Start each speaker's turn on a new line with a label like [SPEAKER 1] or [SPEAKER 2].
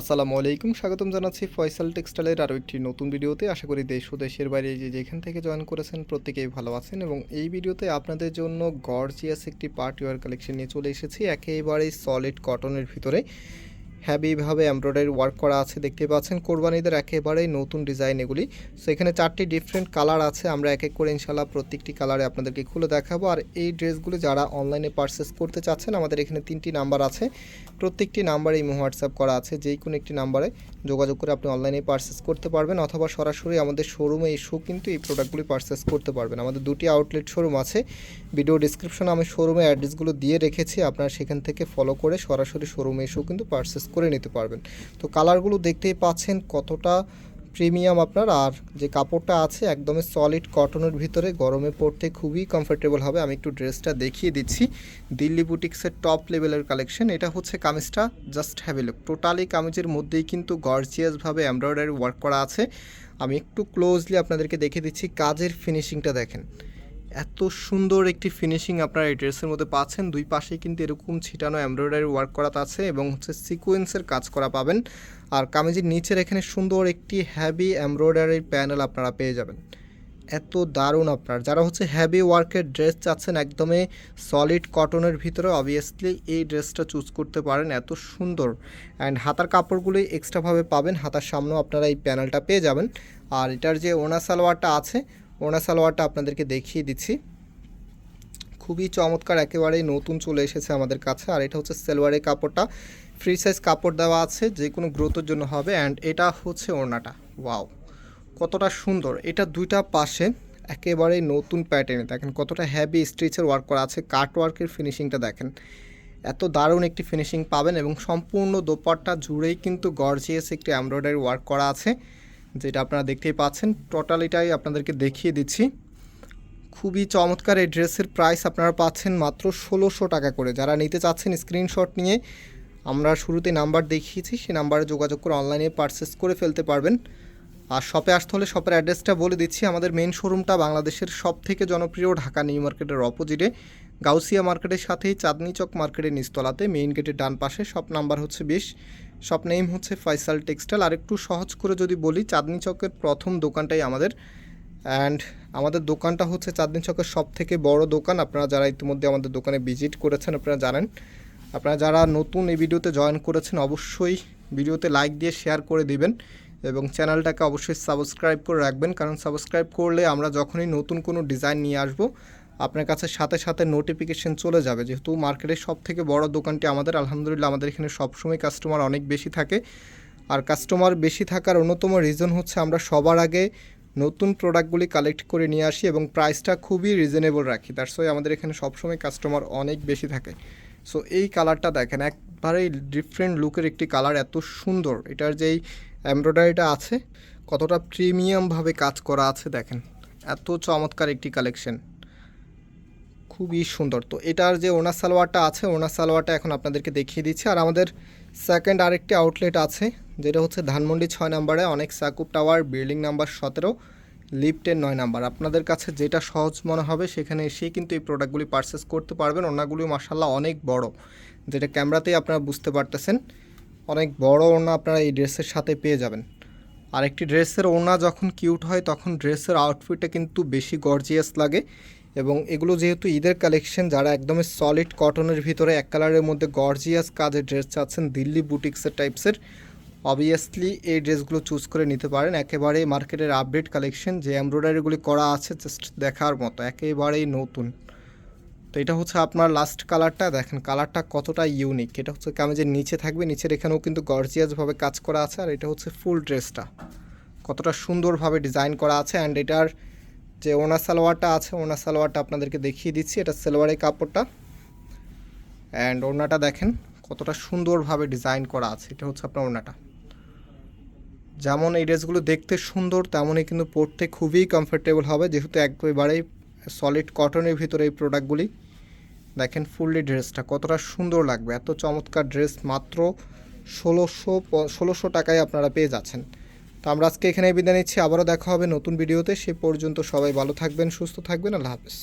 [SPEAKER 1] আসসালামু আলাইকুম, স্বাগতম জানাচ্ছি ফয়সাল টেক্সটাইলের আরও একটি নতুন ভিডিওতে। আশা করি দেশ ও দেশের বাইরে যে যেখান থেকে জয়েন করেছেন প্রত্যেকেই ভালো আছেন এবং এই ভিডিওতে আপনাদের জন্য গর্জিয়াস একটি পার্টিওয়ার কালেকশন নিয়ে চলে এসেছি। একেবারেই সলিড কটনের ভিতরে। হ্যাভিভাবে এমব্রয়ডারি ওয়ার্ক করা আছে দেখতে পাচ্ছেন। কোরবানিদের একেবারেই নতুন ডিজাইন এগুলি। সো এখানে চারটি ডিফারেন্ট কালার আছে। আমরা এক এক করে ইনশাল্লাহ প্রত্যেকটি কালারে আপনাদেরকে খুলে দেখাবো। আর এই ড্রেসগুলো যারা অনলাইনে পারচেস করতে চাচ্ছেন, আমাদের এখানে তিনটি নাম্বার আছে। প্রত্যেকটি নাম্বারে ইমো হোয়াটসঅ্যাপ করা আছে। যেই কোনো একটি নাম্বারে যোগাযোগ করে আপনি অনলাইনে পারচেস করতে পারবেন, অথবা সরাসরি আমাদের শোরুমে এসেও কিন্তু এই প্রোডাক্টগুলি পারচেস করতে পারবেন। আমাদের দুটি আউটলেট শোরুম আছে। ভিডিও ডিসক্রিপশনে আমি শোরুমে অ্যাড্রেসগুলো দিয়ে রেখেছি। আপনারা সেখান থেকে ফলো করে সরাসরি শোরুমে এসেও কিন্তু পারচেস করে নিতে পারবেন। তো কালারগুলো দেখতেই পাচ্ছেন কতটা প্রিমিয়াম আপনার। আর যে কাপড়টা আছে একদমই সলিড কটনের ভিতরে, গরমে পরতে খুবই কমফোর্টেবল হবে। আমি একটু ড্রেসটা দেখিয়ে দিচ্ছি। দিল্লি বুটিক্সের টপ লেভেলের কালেকশন এটা হচ্ছে কামিজটা জাস্ট হ্যাভ লুক টোটালি কামিজের মধ্যেই কিন্তু গর্জিয়াসভাবে এমব্রয়ডারি ওয়ার্ক করা আছে। আমি একটু ক্লোজলি আপনাদেরকে দেখিয়ে দিচ্ছি, কাজের ফিনিশিংটা দেখেন। এত সুন্দর একটি ফিনিশিং আপনারা এই ড্রেসের মধ্যে পাচ্ছেন। দুই পাশেই কিন্তু এরকম ছিটানো এমব্রয়ডারি ওয়ার্ক করা আছে এবং হচ্ছে সিকোয়েন্সের কাজ করা পাবেন। আর কামিজের নিচের এখানে সুন্দর একটি হ্যাভি এমব্রয়ডারির প্যানেল আপনারা পেয়ে যাবেন। এত দারুণ আপনার। যারা হচ্ছে হ্যাভি ওয়ার্কের ড্রেস চাচ্ছেন একদমই সলিড কটনের ভিতরে অবভিয়াসলি এই ড্রেসটা চুজ করতে পারেন। এত সুন্দর। অ্যান্ড হাতার কাপড়গুলি এক্সট্রাভাবে পাবেন। হাতার সামনেও আপনারা এই প্যানেলটা পেয়ে যাবেন। আর এটার যে ওনা সালোয়ারটা আছে ওনা সালোয়ারটা আপনাদেরকে দেখিয়ে দিচ্ছি। খুবই চমৎকার, একেবারেই নতুন চলে এসেছে আমাদের কাছে। আর এটা হচ্ছে সেলোয়ারের কাপড়টা। ফ্রি সাইজ কাপড় দেওয়া আছে, যে কোনো গ্রোথের জন্য হবে। অ্যান্ড এটা হচ্ছে ওড়নাটা। ওয়াও, কতটা সুন্দর। এটা দুইটা পাশে একেবারে নতুন প্যাটার্নে দেখেন কতটা হ্যাভি স্ট্রিচের ওয়ার্ক করা আছে। কাট ওয়ার্কের ফিনিশিংটা দেখেন। এত দারুণ একটি ফিনিশিং পাবেন এবং সম্পূর্ণ দোপাট্টা জুড়েই কিন্তু গর্জিয়াস একটি এমব্রয়ডারি ওয়ার্ক করা আছে। যেটা আপনারা দেখতেই পাচ্ছেন, টোটালিটাই আপনাদেরকে দেখিয়ে দিচ্ছি। খুবই চমৎকার এই ড্রেসের প্রাইস আপনারা পাচ্ছেন মাত্র ষোলোশো টাকা করে। যারা নিতে চাচ্ছেন স্ক্রিনশট নিয়ে, আমরা শুরুতে নাম্বার দেখিয়েছি সেই নাম্বারে যোগাযোগ করে অনলাইনে পারচেস করে ফেলতে পারবেন। আর শপে আসতে হলে শপের অ্যাড্রেসটা বলে দিচ্ছি। আমাদের মেন শোরুমটা বাংলাদেশের সব থেকে জনপ্রিয়, ঢাকা নিউ মার্কেটের অপোজিটে গাউসিয়া মার্কেটের সাথেই, চাঁদনি চক মার্কেটের নিচতলাতে মেইন গেটের ডান পাশে শপ নাম্বার হচ্ছে বিশ। শপ নেম হচ্ছে ফয়সাল টেক্সটাইল আর একটু সহজ করে যদি বলি, চাঁদনি চকের প্রথম দোকানটাই আমাদের। অ্যান্ড আমাদের দোকানটা হচ্ছে চাঁদনি চকের সব থেকে বড় দোকান। আপনারা যারা ইতিমধ্যে আমাদের দোকানে ভিজিট করেছেন, আপনারা জানেন। আপনারা যারা নতুন এই ভিডিওতে জয়েন করেছেন, অবশ্যই ভিডিওতে লাইক দিয়ে শেয়ার করে দিবেন। এবং চ্যানেলটাকে অবশ্যই সাবস্ক্রাইব করে রাখবেন। কারণ সাবস্ক্রাইব করলে আমরা যখনই নতুন কোনো ডিজাইন নিয়ে আসব আপনার কাছে সাথে সাথে নোটিফিকেশন চলে যাবে। যেহেতু মার্কেটের সব থেকে বড় দোকানটি আমাদের, আলহামদুলিল্লাহ আমাদের এখানে সবসময় কাস্টমার অনেক বেশি থাকে। আর কাস্টমার বেশি থাকার অন্যতম রিজন হচ্ছে আমরা সবার আগে নতুন প্রোডাক্টগুলি কালেক্ট করে নিয়ে আসি এবং প্রাইসটা খুবই রিজনেবল রাখি। তার সঙ্গে আমাদের এখানে সবসময় কাস্টমার অনেক বেশি থাকে। সো এই কালারটা দেখেন, একবারেই ডিফারেন্ট লুকের একটি কালার এত সুন্দর। এটার যেই এমব্রয়ডারিটা আছে, কতটা প্রিমিয়ামভাবে কাজ করা আছে দেখেন। এত চমৎকার একটি কালেকশন খুবই সুন্দর। তো এটার যে ওনার সালোয়ারটা আছে, ওনার সালোয়ারটা এখন আপনাদেরকে দেখিয়ে দিচ্ছি। আর আমাদের সেকেন্ড আরেকটি আউটলেট আছে, যেটা হচ্ছে ধানমন্ডি ছয় নাম্বারে, অনেক সাকুব টাওয়ার, বিল্ডিং নাম্বার সতেরো লিফটের নয় নাম্বার। আপনাদের কাছে যেটা সহজ মনে হবে, সেখানে এসেই কিন্তু এই প্রোডাক্টগুলি পারচেস করতে পারবেন। ওনাগুলি মাসাল্লাহ অনেক বড়, যেটা ক্যামেরাতেই আপনারা বুঝতে পারতেছেন। অনেক বড় ওড়না আপনারা এই ড্রেসের সাথে পেয়ে যাবেন। আরেকটি ড্রেসের ওড়না যখন কিউট হয়, তখন ড্রেসের আউটফিটটা কিন্তু বেশি গর্জিয়াস লাগে। এবং এগুলো যেহেতু ঈদের কালেকশন যারা একদমই সলিড কটনের ভিতরে এক কালারের মধ্যে গর্জিয়াস কাজের ড্রেস চাচ্ছেন, দিল্লি বুটিক্সের টাইপসের অবভিয়াসলি এই ড্রেসগুলো চুজ করে নিতে পারেন। একেবারে মার্কেটের আপডেট কালেকশন যে এমব্রয়ডারিগুলি করা আছে জাস্ট দেখার মতো, একেবারেই নতুন। তো এটা হচ্ছে আপনার লাস্ট কালারটা দেখেন কালারটা কতটা ইউনিক এটা হচ্ছে কামেজের নিচে থাকবে, নিচের এখানেও কিন্তু গর্জিয়াসভাবে কাজ করা আছে, আর এটা হচ্ছে ফুল ড্রেসটা কতটা সুন্দরভাবে ডিজাইন করা আছে অ্যান্ড এটার যে ওনা সালোয়ারটা আছে ওনা সালোয়ারটা আপনাদেরকে দেখিয়ে দিচ্ছি। এটা সালোয়ারের কাপড়টা। অ্যান্ড ওনাটা দেখেন, কতটা সুন্দরভাবে ডিজাইন করা আছে। এটা হচ্ছে আপনার ওনাটা যেমন এই ড্রেসগুলো দেখতে সুন্দর, তেমনই কিন্তু পরতে খুবই কমফোর্টেবল হবে। যেহেতু একেবারেই সলিড কটনের ভিতরে এই প্রোডাক্টগুলি দেখেন ফুললি ড্রেসটা কতটা সুন্দর লাগবে। এত চমৎকার ড্রেস মাত্র ষোলোশো ষোলোশো টাকায় আপনারা পেয়ে যাচ্ছেন। তো আমরা আজকে এখানে বিদায় নিচ্ছি। আবারও দেখা হবে নতুন ভিডিওতে। সে পর্যন্ত সবাই ভালো থাকবেন, সুস্থ থাকবেন। আল্লাহ হাফেজ।